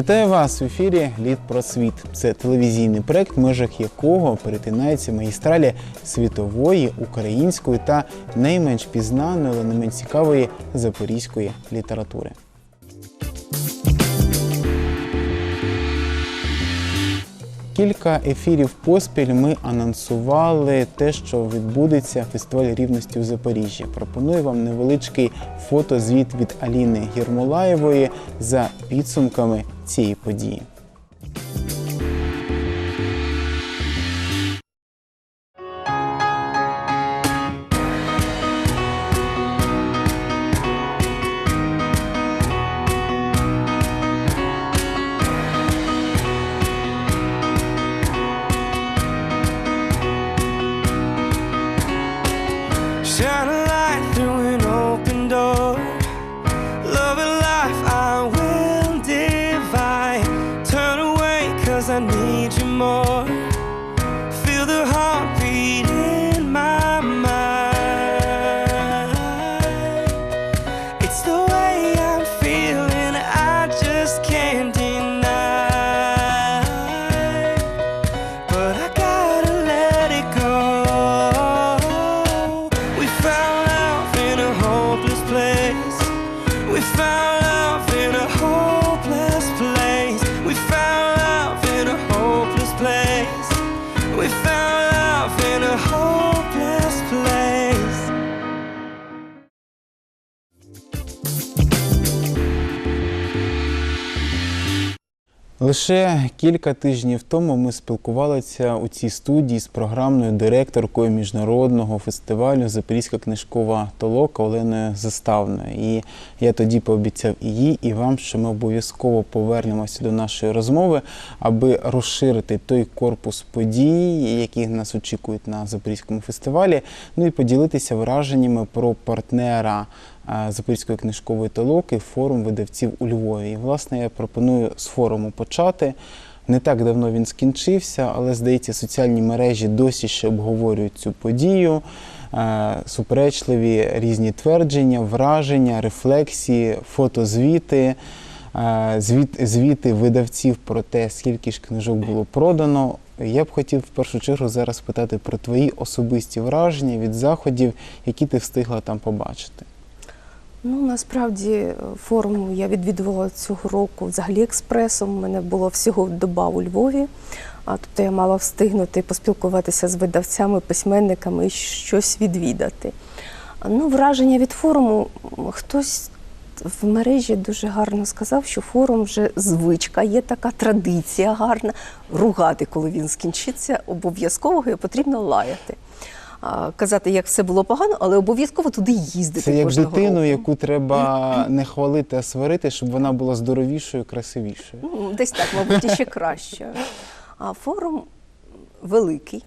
Вітаю вас в ефірі Лід про світ. Це телевізійний проект, в межах якого перетинаються магістралі світової, української та найменш пізнаної, але не менш цікавої запорізької літератури. Кілька ефірів поспіль ми анонсували те, що відбудеться фестиваль рівності у Запоріжжі. Пропоную вам невеличкий фотозвіт від Аліни Єрмолаєвої за підсумками цієї події. Лише кілька тижнів тому ми спілкувалися у цій студії з програмною директоркою міжнародного фестивалю Запорізька книжкова толока Оленою Заставною. І я тоді пообіцяв і їй, і вам, що ми обов'язково повернемося до нашої розмови, аби розширити той корпус подій, які нас очікують на Запорізькому фестивалі. Ну і поділитися враженнями про партнера Запорізької книжкової толоки форум видавців у Львові. І, власне, я пропоную з форуму почати. Не так давно він скінчився, але здається, соціальні мережі досі ще обговорюють цю подію. Е, Суперечливі різні твердження, враження, рефлексії, фотозвіти, е, звіт, звіти видавців про те, скільки ж книжок було продано. Я б хотів в першу чергу зараз спитати про твої особисті враження від заходів, які ти встигла там побачити. Ну насправді е, форум я відвідувала цього року взагалі експресом. У мене було всього доба у Львові. А тобто я мала встигнути поспілкуватися з видавцями, письменниками і щось відвідати. Ну, враження від форуму хтось в мережі дуже гарно сказав, що форум вже звичка, є така традиція гарна. Ругати, коли він скінчиться, обов'язково його потрібно лаяти. Казати, як все було погано, але обов'язково туди їздити. Це як дитину, року. яку треба не хвалити, а сварити, щоб вона була здоровішою, красивішою. Десь так, мабуть, і ще краще. А форум великий,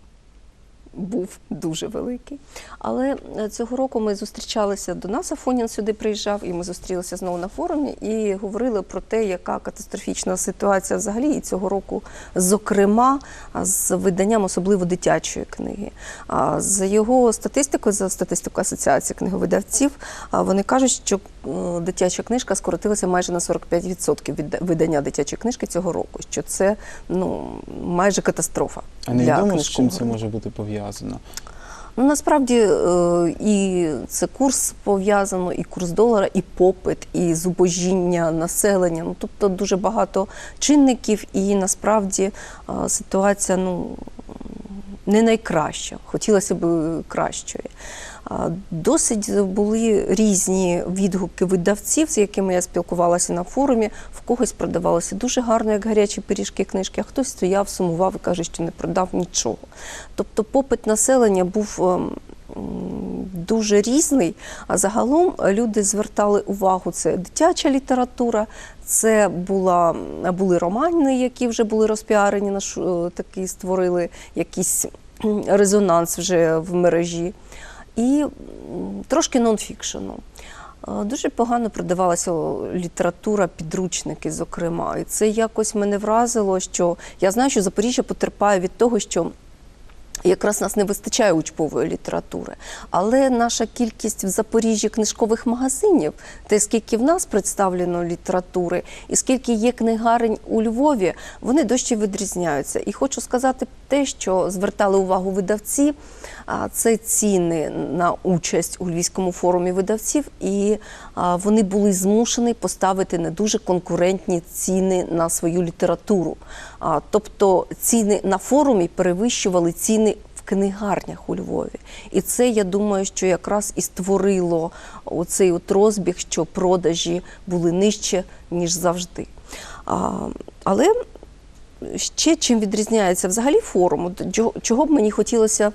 був дуже великий. Але е, цього року ми зустрічалися до нас, Афонін сюди приїжджав, і ми зустрілися знову на форумі і говорили про те, яка катастрофічна ситуація взагалі. І цього року, зокрема, з виданням особливо дитячої книги. За його статистикою, за статистикою Асоціації книговидавців, вони кажуть, що дитяча книжка скоротилася майже на 45% від видання дитячої книжки цього року. Що це ну майже катастрофа. А не для відомо, з чим це може бути пов'язано. Ну насправді е, і це курс пов'язано, і курс долара, і попит, і зубожіння населення. Ну тобто дуже багато чинників, і насправді е, ситуація ну не найкраща. Хотілося б кращої. Досить були різні відгуки видавців, з якими я спілкувалася на форумі. В когось продавалося дуже гарно, як гарячі пиріжки книжки, а хтось стояв, сумував і каже, що не продав нічого. Тобто попит населення був ем, дуже різний, а загалом люди звертали увагу: це дитяча література, це була, були романи, які вже були розпіарені, е, створили якийсь резонанс вже в мережі. І трошки нонфікшену. Е, Дуже погано продавалася література, підручники, зокрема. І це якось мене вразило, що я знаю, що Запоріжжя потерпає від того, що Якраз нас не вистачає учбової літератури. Але наша кількість в Запоріжжі книжкових магазинів, те, скільки в нас представлено літератури, і скільки є книгарень у Львові, вони дощі відрізняються. І хочу сказати те, що звертали увагу видавці, це ціни на участь у Львівському форумі видавців, і вони були змушені поставити не дуже конкурентні ціни на свою літературу. Тобто ціни на форумі перевищували ціни в книгарнях у Львові. І це, я думаю, що якраз і створило оцей от розбіг, що продажі були нижче, ніж завжди. Але ще чим відрізняється взагалі форум, чого- б мені хотілося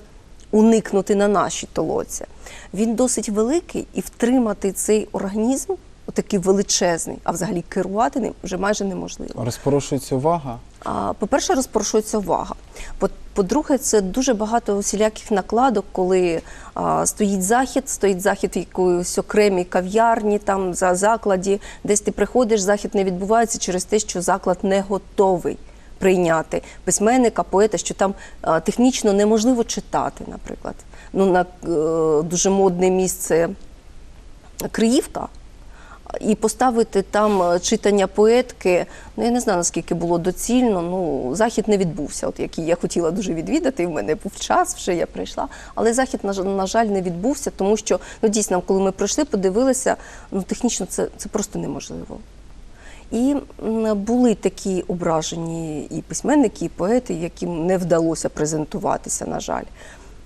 уникнути на нашій толоці. Він досить великий і втримати цей організм, такий величезний, а взагалі керувати ним вже майже неможливо. Розпорошується увага. По-перше, розпорошується увага. По- По-друге, це дуже багато усіляких накладок, коли а, стоїть захід, стоїть захід в якоїсь окремій кав'ярні, там за закладі, десь ти приходиш, захід не відбувається через те, що заклад не готовий прийняти письменника, поета, що там а, технічно неможливо читати, наприклад. Ну, на е, дуже модне місце Криївка. І поставити там е, читання поетки, ну я не знаю наскільки було доцільно. Ну захід не відбувся, от який я хотіла дуже відвідати. В мене був час, вже я прийшла. Але захід на жаль не відбувся, тому що ну дійсно, коли ми прийшли, подивилися, ну технічно це, це просто неможливо. І були такі ображені і письменники, і поети, яким не вдалося презентуватися, на жаль.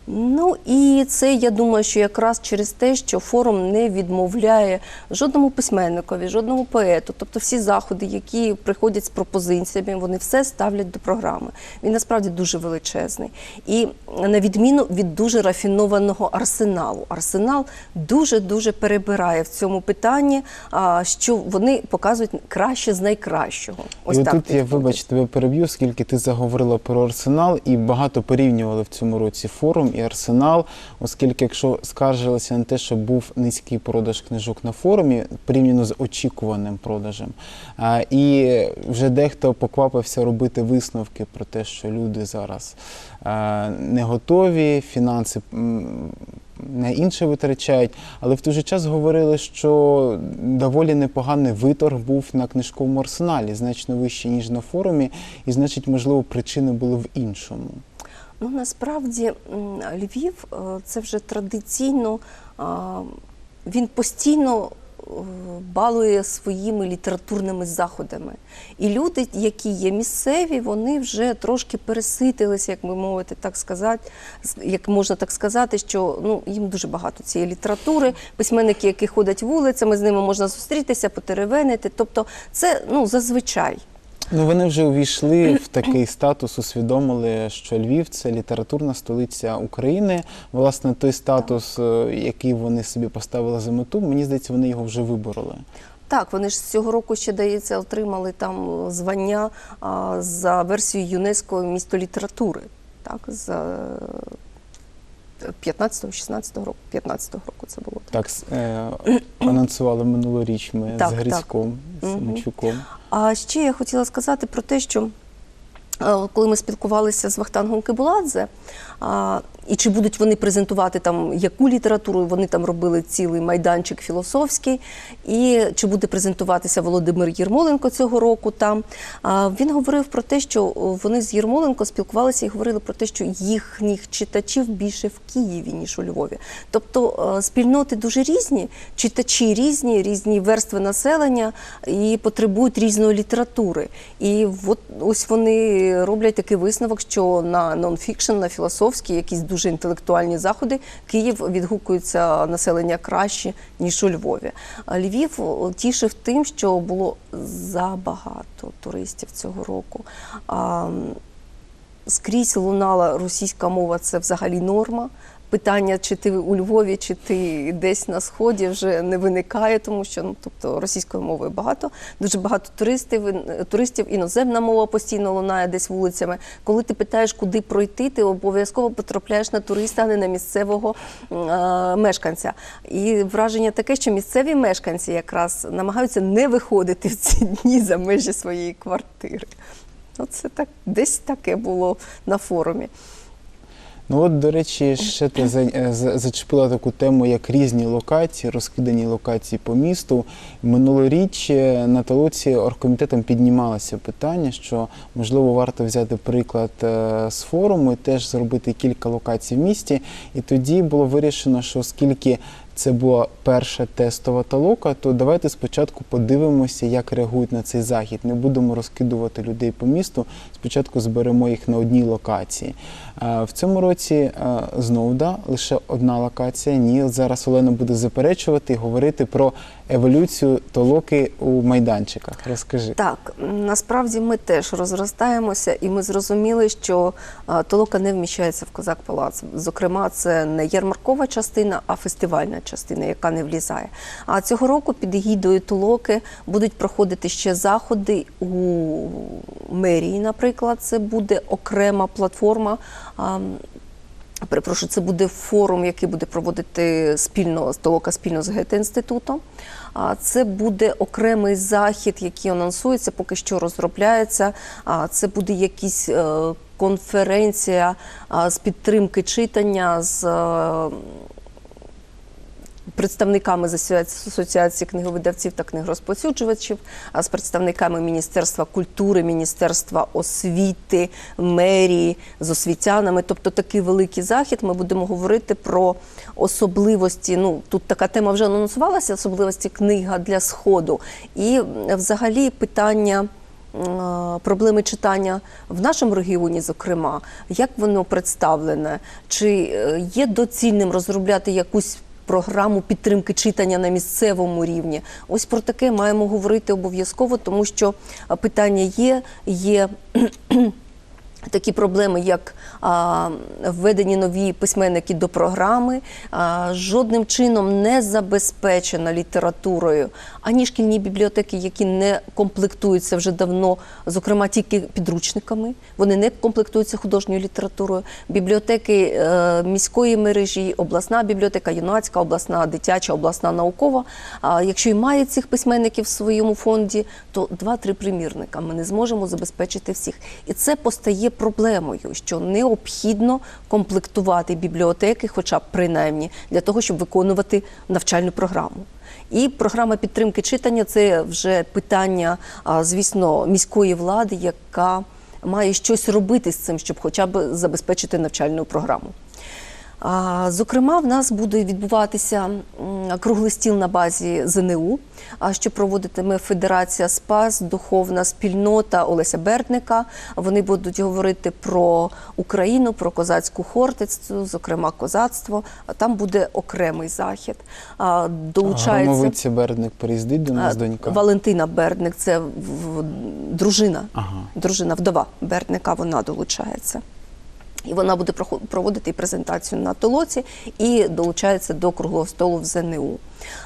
Ну і це я думаю, що якраз через те, що форум не відмовляє жодному письменникові, жодному поету, тобто всі заходи, які приходять з пропозиціями, вони все ставлять до програми. Він насправді дуже величезний. І на відміну від дуже рафінованого арсеналу. Арсенал дуже дуже перебирає в цьому питанні, що вони показують краще з найкращого. і отут я, підходять. вибач, тебе переб'ю, оскільки ти заговорила про арсенал, і багато порівнювали в цьому році форум і арсенал, оскільки, якщо скаржилися на те, що був низький продаж книжок на форумі, порівняно з очікуваним продажем. І вже дехто поквапився робити висновки про те, що люди зараз не готові, фінанси. на інше витрачають, але в той же час говорили, що доволі непоганий виторг був на книжковому арсеналі, значно вищий, ніж на форумі, і значить, можливо, причини були в іншому. Ну насправді Львів е, це вже традиційно, він постійно е, балує своїми літературними заходами. І люди, які є місцеві, вони вже трошки переситилися, як би мовити, так сказати, як можна так сказати, що ну їм дуже багато цієї літератури. Письменники, які ходять вулицями, з ними можна зустрітися, потеревенити. Тобто, це ну зазвичай. Ну, вони вже увійшли в такий статус, усвідомили, що Львів це літературна столиця України. Власне, той статус, е, який вони собі поставили за мету, мені здається, вони його вже вибороли. Так, вони ж цього року ще дається, отримали там звання а, за версією ЮНЕСКО місто літератури. Так, з 15-16 року. 15-го року це було так. Так е, анонсували минулоріч ми Так, з так. Грицьком, з Мгм. А ще я хотіла сказати про те, що е, коли ми спілкувалися з Вахтангом Кибуладзе, і чи будуть вони презентувати там яку літературу, вони там робили цілий майданчик філософський, і чи буде презентуватися Володимир Єрмоленко цього року там. Він говорив про те, що вони з Єрмоленко спілкувалися і говорили про те, що їхніх читачів більше в Києві, ніж у Львові. Тобто е, спільноти дуже різні, читачі різні, різні верстви населення і потребують різної літератури. І от ось вони роблять такий висновок, що на нонфікшн, на філософські, якісь дуже інтелектуальні заходи Київ відгукується населення краще ніж у Львові. Львів тішив тим, що було забагато туристів цього року. Скрізь лунала російська мова, це взагалі норма. Питання, чи ти у Львові, чи ти десь на сході, вже не виникає, тому що ну, тобто російською мовою багато, дуже багато туристів, туристів, іноземна мова постійно лунає десь вулицями. Коли ти питаєш, куди пройти, ти обов'язково потрапляєш на туриста, а не на місцевого е, мешканця. І враження таке, що місцеві мешканці якраз намагаються не виходити в ці дні за межі своєї квартири. Оце так десь таке було на форумі. Ну от, до речі, ще ти е, за- зачепила таку тему, як різні локації, розкидані локації по місту. Минулоріч на толоці оргкомітетом піднімалося питання, що можливо варто взяти приклад е, з форуму і теж зробити кілька локацій в місті. І тоді було вирішено, що оскільки це була перша тестова толока, то давайте спочатку подивимося, як реагують на цей захід. Не будемо розкидувати людей по місту. Спочатку зберемо їх на одній локації. Е, В цьому році е, знову да, лише одна локація. Ні, зараз Олена буде заперечувати і говорити про еволюцію толоки у майданчиках. Розкажи. Так, насправді ми теж розростаємося, і ми зрозуміли, що толока не вміщається в Козак Палац. Зокрема, це не ярмаркова частина, а фестивальна частина, яка не влізає. А цього року під егідою толоки будуть проходити ще заходи у мерії, наприклад, це буде окрема платформа. Перепрошую, це буде форум, який буде проводити спільно толока спільно з ГЕТ-інститутом. А це буде окремий захід, який анонсується, поки що розробляється. А це буде якась е, конференція з підтримки читання з. Представниками асоціації книговидавців та книгорозповсюджувачів, а з представниками Міністерства культури, Міністерства освіти, мерії, з освітянами. Тобто такий великий захід. Ми будемо говорити про особливості. Ну тут така тема вже анонсувалася, особливості книга для сходу. І взагалі питання. Проблеми читання в нашому регіоні, зокрема, як воно представлене, чи е, є доцільним розробляти якусь програму підтримки читання на місцевому рівні? Ось про таке маємо говорити обов'язково, тому що питання є, є Такі проблеми, як а, введені нові письменники до програми, а, жодним чином не забезпечена літературою ані шкільні бібліотеки, які не комплектуються вже давно, зокрема тільки підручниками. Вони не комплектуються художньою літературою. Бібліотеки е, міської мережі, обласна бібліотека, юнацька, обласна дитяча, обласна наукова. А якщо і має цих письменників в своєму фонді, то два-три примірника ми не зможемо забезпечити всіх. І це постає проблемою, що необхідно комплектувати бібліотеки, хоча б принаймні, для того, щоб виконувати навчальну програму. І програма підтримки читання це вже питання, звісно, міської влади, яка має щось робити з цим, щоб хоча б забезпечити навчальну програму. Зокрема, в нас буде відбуватися круглий стіл на базі ЗНУ, що проводитиме Федерація Спас, духовна спільнота Олеся Бердника. Вони будуть говорити про Україну, про козацьку хортицю, зокрема козацтво. Там буде окремий захід. Долучається Громовиця Бердник приїздить до нас, донька. Валентина Бердник, це дружина, Ага. дружина, вдова Бердника, вона долучається. І вона буде проводити презентацію на толоці і долучається до круглого столу в ЗНУ.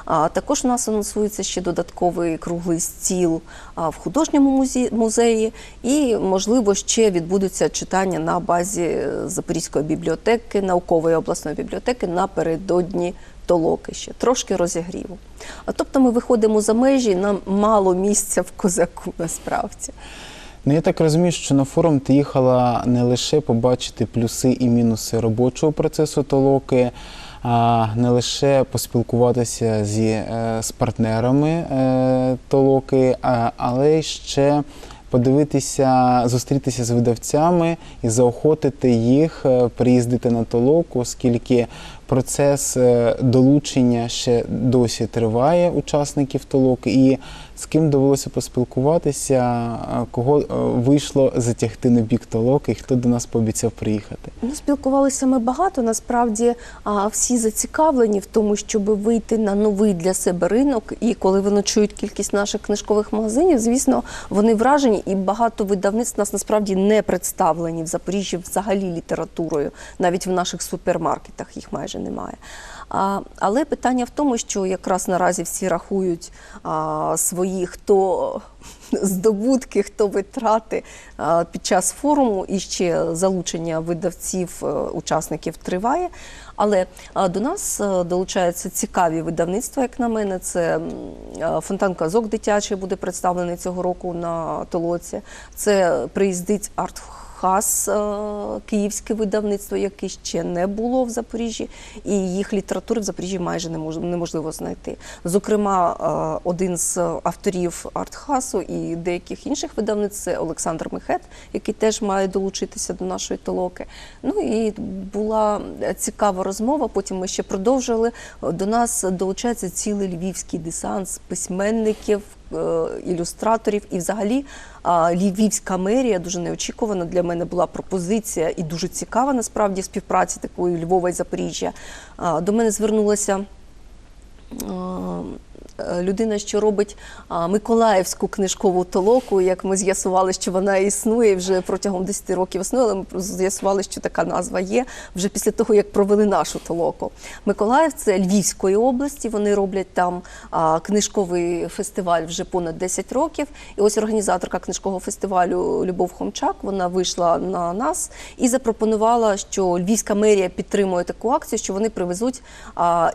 А також у нас анонсується ще додатковий круглий стіл в художньому музеї, і можливо ще відбудуться читання на базі е, Запорізької бібліотеки, наукової обласної бібліотеки напередодні толоки ще трошки розігріву. А тобто ми виходимо за межі, нам мало місця в козаку насправді. Ну, я так розумію, що на форум ти їхала не лише побачити плюси і мінуси робочого процесу толоки, а не лише поспілкуватися зі, е, з партнерами е, толоки, але й ще подивитися, зустрітися з видавцями і заохотити їх е, приїздити на толоку, оскільки процес е, долучення ще досі триває учасників толоки, і з ким довелося поспілкуватися, е, кого е, вийшло затягти на бік толоки, і хто до нас пообіцяв приїхати. Ну, спілкувалися ми багато. Насправді всі зацікавлені в тому, щоб вийти на новий для себе ринок. І коли вони чують кількість наших книжкових магазинів, звісно, вони вражені, і багато видавництв нас насправді не представлені в Запоріжжі взагалі літературою. Навіть в наших супермаркетах їх майже немає. А, але питання в тому, що якраз наразі всі рахують а, свої хто здобутки, хто витрати а, під час форуму і ще залучення видавців, е, учасників триває. Але а, до нас е, долучаються цікаві видавництва, як на мене. Це е, фонтан казок дитячий буде представлений цього року на толоці. Це приїздить арт Артхас, е, київське видавництво, яке ще не було в Запоріжжі, і їх літератури в Запоріжжі майже не мож- неможливо знайти. Зокрема, е, один з авторів Артхасу і деяких інших видавництв це Олександр Мехет, який теж має долучитися до нашої толоки. Ну і була цікава розмова. Потім ми ще продовжили. До нас долучається цілий львівський десант письменників, ілюстраторів і взагалі львівська мерія дуже неочікувана для мене була пропозиція і дуже цікава насправді співпраці такої Львова і Запоріжжя. До мене звернулася е, людина, що робить Миколаївську книжкову толоку. Як ми з'ясували, що вона існує вже протягом 10 років існує, але ми з'ясували, що така назва є вже після того, як провели нашу толоку. Миколаїв це Львівської області. Вони роблять там книжковий фестиваль вже понад 10 років. І ось організаторка книжкового фестивалю Любов Хомчак вона вийшла на нас і запропонувала, що Львівська мерія підтримує таку акцію, що вони привезуть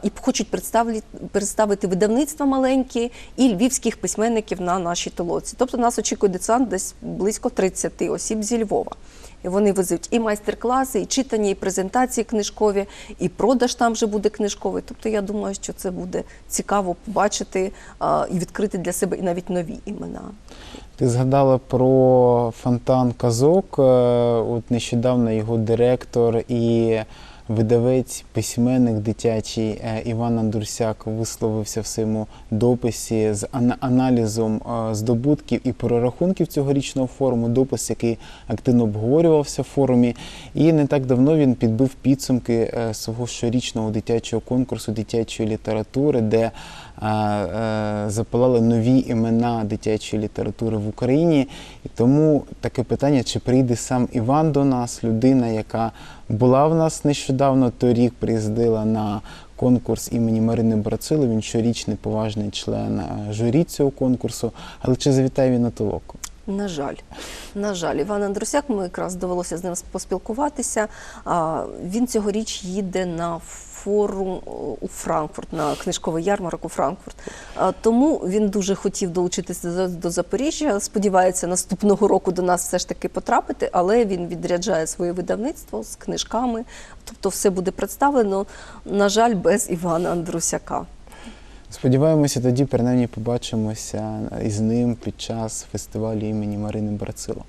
і хочуть представити, представити видавництва маленькі і львівських письменників на нашій толоці. Тобто нас очікує десант десь близько 30 осіб зі Львова. І вони везуть і майстер-класи, і читання, і презентації книжкові, і продаж там вже буде книжковий. Тобто я думаю, що це буде цікаво побачити а, і відкрити для себе і навіть нові імена. Ти згадала про фонтан казок. Е, От нещодавно його директор і видавець, письменник дитячий е, Іван Андурсяк висловився в своєму дописі з аналізом е, здобутків і прорахунків цьогорічного форуму. Допис, який активно обговорювався в форумі. І не так давно він підбив підсумки е, свого щорічного дитячого конкурсу дитячої літератури, де запалали нові імена дитячої літератури в Україні. І тому таке питання: чи прийде сам Іван до нас, людина, яка була в нас нещодавно торік, приїздила на конкурс імені Марини Брацило. Він щорічний поважний член е, журі цього конкурсу. Але чи завітає він на толоку? На жаль, на жаль, Іван Андрусяк, ми якраз довелося з ним поспілкуватися. Він цьогоріч їде на форум у Франкфурт, на книжковий ярмарок у Франкфурт. Тому він дуже хотів долучитися до- до Запоріжжя. Сподівається, наступного року до нас все ж таки потрапити, але він відряджає своє видавництво з книжками. Тобто все буде представлено, на жаль, без Івана Андрусяка. Сподіваємося, тоді принаймні побачимося із ним під час фестивалю імені Марини Брацило.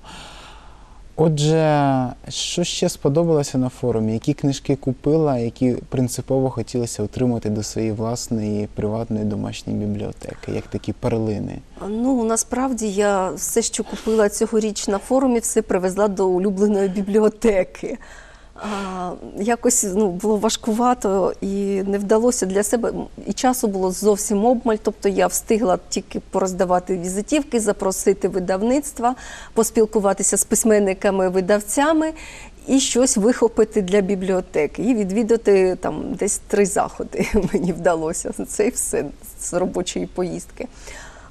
Отже, що ще сподобалося на форумі? Які книжки купила, які принципово хотілося отримати до своєї власної приватної домашньої бібліотеки, як такі перлини? Ну насправді я все, що купила цьогоріч на форумі, все привезла до улюбленої бібліотеки. Якось ну, було важкувато і не вдалося для себе. І часу було зовсім обмаль. Тобто я встигла тільки пороздавати візитівки, запросити видавництва, поспілкуватися з письменниками, видавцями і щось вихопити для бібліотеки. І відвідати там десь три заходи мені вдалося. Це і все з робочої поїздки.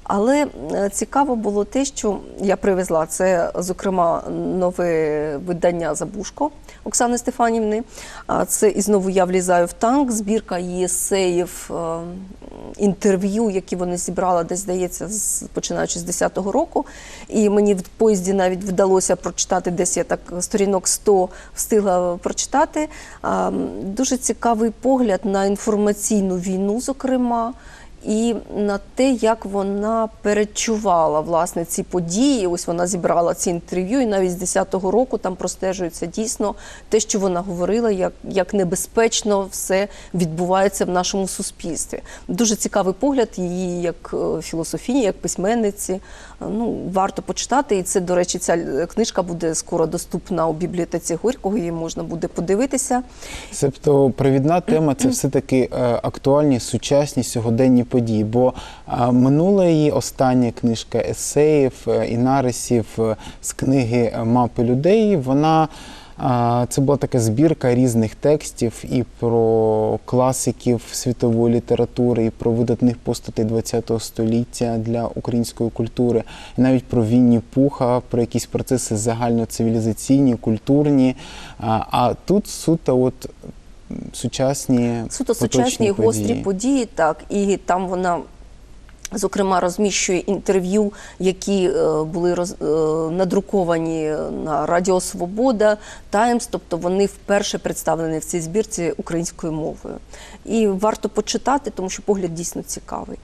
Але е, цікаво було те, що я привезла це, зокрема, нове видання Забушко Оксани Стефанівни. Це і знову я влізаю в танк, збірка її есеїв, е, інтерв'ю, які вони зібрали, десь здається, починаючи з 10-го року. І мені в поїзді навіть вдалося прочитати, десь я так сторінок 100 встигла прочитати. Дуже цікавий погляд на інформаційну війну, зокрема і на те, як вона перечувала власне ці події. Ось вона зібрала ці інтерв'ю, і навіть з 10-го року там простежується дійсно те, що вона говорила, як, як небезпечно все відбувається в нашому суспільстві. Дуже цікавий погляд її як е, філософіні, як письменниці. Ну, варто почитати. І це, до речі, ця е, книжка буде скоро доступна у бібліотеці Горького. Її можна буде подивитися. Тобто провідна тема це все-таки е, актуальні сучасні сьогоденні події. Бо е, минула її остання книжка есеїв е, і нарисів е, з книги Мапи людей. Вона це була така збірка різних текстів і про класиків світової літератури, і про видатних постатей ХХ століття для української культури, і навіть про Вінні Пуха, про якісь процеси загальноцивілізаційні, культурні. А, тут суто от сучасні Суто сучасні гострі події. події, так. І там вона Зокрема, розміщує інтерв'ю, які е, були роз, е, надруковані на Радіо Свобода, Таймс, тобто вони вперше представлені в цій збірці українською мовою. І варто почитати, тому що погляд дійсно цікавий.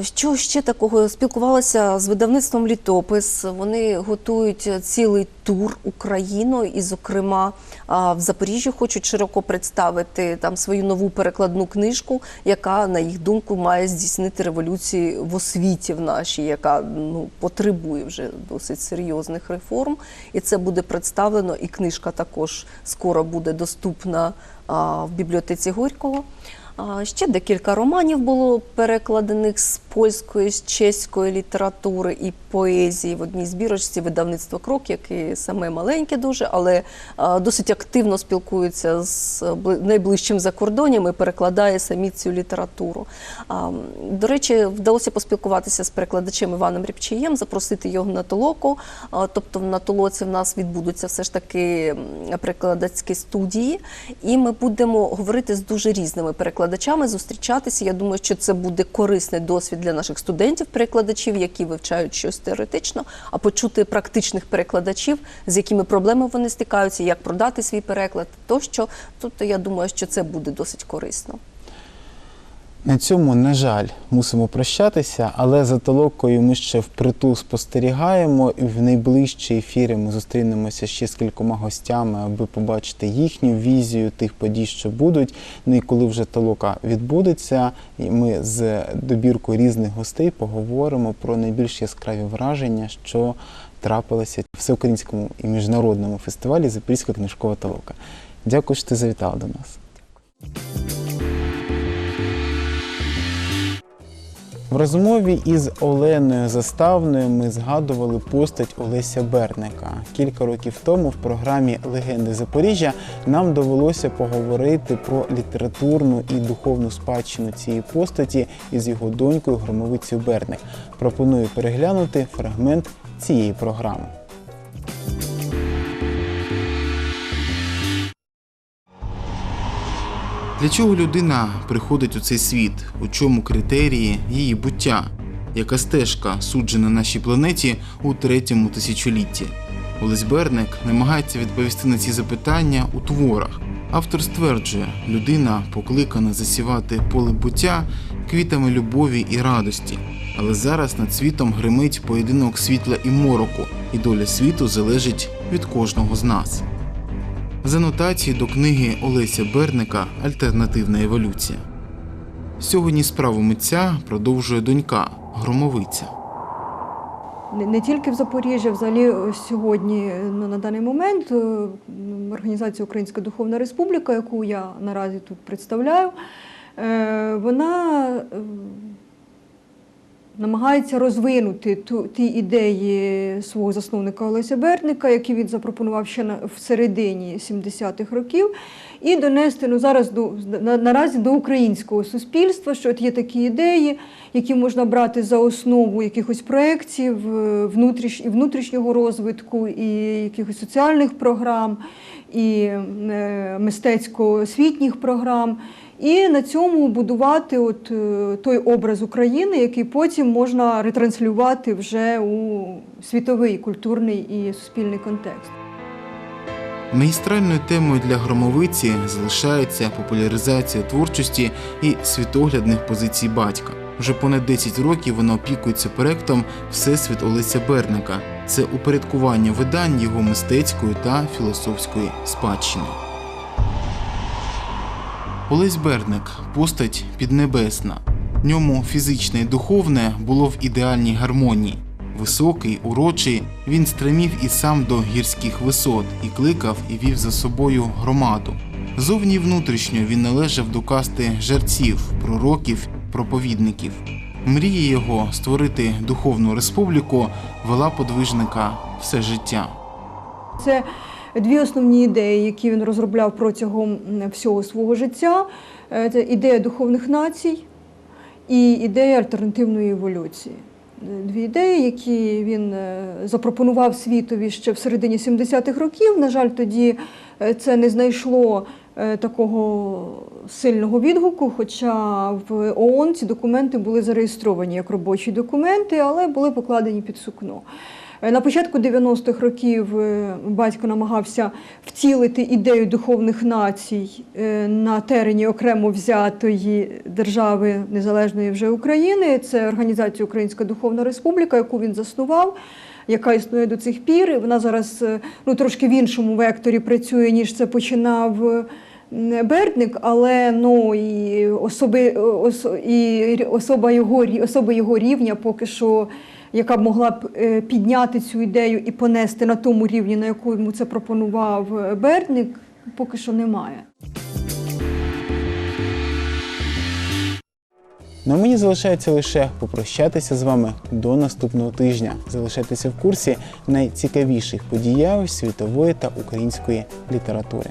Що ще такого? Спілкувалася з видавництвом Літопис. Вони готують цілий тур Україною, і, зокрема, в Запоріжжі хочуть широко представити там свою нову перекладну книжку, яка, на їх думку, має здійснити революцію в освіті в нашій, яка ну потребує вже досить серйозних реформ. І це буде представлено. І книжка також скоро буде доступна в бібліотеці Горького. Ще декілька романів було перекладених з польської, з чеської літератури і поезії в одній збірочці видавництва Крок, яке саме маленьке дуже, але досить активно спілкується з найближчим закордонням і перекладає самі цю літературу. До речі, вдалося поспілкуватися з перекладачем Іваном Рябчиєм, запросити його на толоку. Тобто на толоці в нас відбудуться все ж таки перекладацькі студії, і ми будемо говорити з дуже різними перекладачами, зустрічатися. Я думаю, що це буде корисний досвід для наших студентів-перекладачів, які вивчають щось теоретично, а почути практичних перекладачів, з якими проблемами вони стикаються, як продати свій переклад, тощо. Тобто, я думаю, що це буде досить корисно. На цьому, на жаль, мусимо прощатися, але за толокою ми ще впритул спостерігаємо, і в найближчі ефіри ми зустрінемося ще з кількома гостями, аби побачити їхню візію тих подій, що будуть. Ну і коли вже толока відбудеться, ми з добіркою різних гостей поговоримо про найбільш яскраві враження, що трапилося в всеукраїнському і міжнародному фестивалі Запорізька книжкова толока. Дякую, що ти завітала до нас. В розмові із Оленою Заставною ми згадували постать Олеся Берника. Кілька років тому в програмі Легенди Запоріжжя нам довелося поговорити про літературну і духовну спадщину цієї постаті із його донькою Громовицею Берник. Пропоную переглянути фрагмент цієї програми. Для чого людина приходить у цей світ? У чому критерії її буття? Яка стежка суджена нашій планеті у третьому тисячолітті? Олесь Берник намагається відповісти на ці запитання у творах. Автор стверджує, людина покликана засівати поле буття квітами любові і радості. Але зараз над світом гримить поєдинок світла і мороку, і доля світу залежить від кожного з нас. З анотації до книги Олеся Берника Альтернативна еволюція. Сьогодні справу митця продовжує донька Громовиця. Не, тільки в Запоріжжі, взагалі е, сьогодні е, на, на даний момент е, організація Українська Духовна Республіка, яку я наразі тут представляю, вона намагається розвинути ту, ті ідеї свого засновника Олеся Берника, які він запропонував ще на, в середині 70-х років, і донести ну, зараз до, на, наразі до українського суспільства, що от є такі ідеї, які можна брати за основу якихось проєктів е, внутріш, і внутрішнього розвитку, і якихось соціальних програм, і е, мистецько-освітніх програм. І на цьому будувати от е, той образ України, який потім можна ретранслювати вже у світовий культурний і суспільний контекст. Магістральною темою для громовиці залишається популяризація творчості і світоглядних позицій батька. Вже понад 10 років вона опікується проектом Всесвіт Олеся Берника. Це упорядкування видань його мистецької та філософської спадщини. Олесь Берник постать піднебесна. Ньому фізичне і духовне було в ідеальній гармонії. Високий, урочий, він стремів і сам до гірських висот і кликав і вів за собою громаду. Зовні й внутрішньо він належав до касти жерців, пророків, проповідників. Мрія його створити духовну республіку вела подвижника все життя. Це дві основні ідеї, які він розробляв протягом всього свого життя. Е, Це ідея духовних націй і ідея альтернативної еволюції. Дві ідеї, які він е, запропонував світові ще в середині 70-х років. На жаль, тоді е, це не знайшло такого сильного відгуку, хоча в ООН ці документи були зареєстровані як робочі документи, але були покладені під сукно. Е, На початку 90-х років е, батько намагався втілити ідею духовних націй е, на терені окремо взятої держави незалежної вже України. Це організація Українська Духовна Республіка, яку він заснував. Яка існує до цих пір, вона зараз ну трошки в іншому векторі працює, ніж це починав Бердник, але ну і особи ос, і особа його особи його рівня поки що, яка б могла б е, підняти цю ідею і понести на тому рівні, на якому це пропонував е, Бердник, поки що немає. Ну а мені залишається лише попрощатися з вами до наступного тижня. Залишайтеся в курсі найцікавіших подій світової та української літератури.